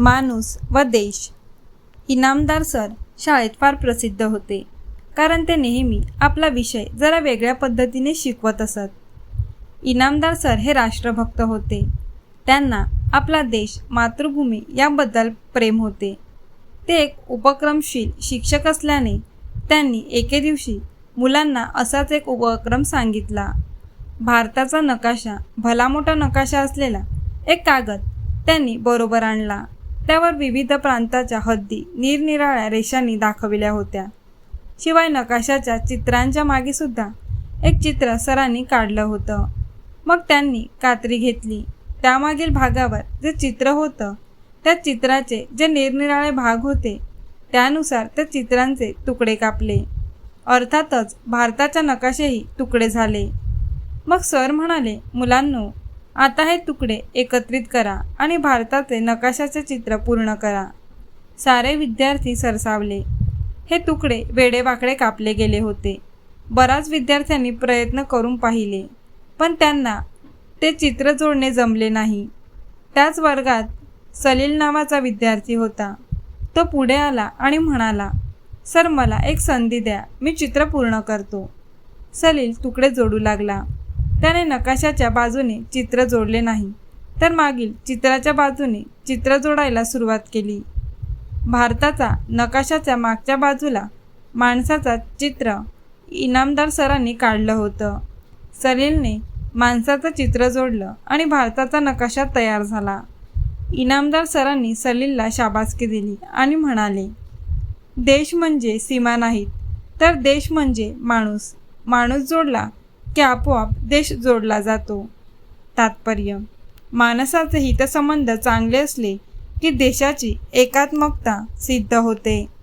माणूस व देश इनामदार सर शाळेत फार प्रसिद्ध होते. कारण ते नेहमी आपला विषय जरा वेगळ्या पद्धतीने शिकवत असत. इनामदार सर हे राष्ट्रभक्त होते. त्यांना आपला देश मातृभूमी याबद्दल प्रेम होते. ते एक उपक्रमशील शिक्षक असल्याने त्यांनी एके दिवशी मुलांना असाच एक उपक्रम सांगितला. भारताचा नकाशा भला मोठा नकाशा असलेला एक कागद त्यांनी बरोबर आणला. त्यावर विविध प्रांताच्या हद्दी निरनिराळ्या रेषांनी दाखविल्या होत्या. शिवाय नकाशाच्या चित्रांच्या मागे सुद्धा एक चित्र सरांनी काढलं होतं. मग त्यांनी कात्री घेतली. त्यामागील भागावर जे चित्र होतं त्या चित्राचे जे निरनिराळे भाग होते त्यानुसार त्या चित्रांचे तुकडे कापले. अर्थातच भारताच्या नकाशेही तुकडे झाले. मग सर म्हणाले मुलांनो आता हे तुकडे एकत्रित करा आणि भारताचे नकाशाचे चित्र पूर्ण करा. सारे विद्यार्थी सरसावले. हे तुकडे वेडेवाकडे कापले गेले होते. बराच विद्यार्थ्यांनी प्रयत्न करून पाहिले पण त्यांना ते चित्र जोडणे जमले नाही. त्याच वर्गात सलील नावाचा विद्यार्थी होता. तो पुढे आला आणि म्हणाला सर मला एक संधी द्या. मी चित्र पूर्ण करतो. सलील तुकडे जोडू लागला. त्याने नकाशाच्या बाजूने चित्र जोडले नाही. तर मागील चित्राच्या बाजूने चित्र जोडायला सुरुवात केली. भारताचा नकाशाच्या मागच्या बाजूला माणसाचा चित्र इनामदार सरांनी काढलं होतं. सलीलने माणसाचं चित्र जोडलं आणि भारताचा नकाशा तयार झाला. इनामदार सरांनी सलीलला शाबासकी दिली आणि म्हणाले देश म्हणजे सीमा नाहीत तर देश म्हणजे माणूस. माणूस जोडला की आपोआप देश जोडला जातो. तात्पर्य. माणसाचे हितसंबंध चांगले असले की देशाची एकात्मकता सिद्ध होते.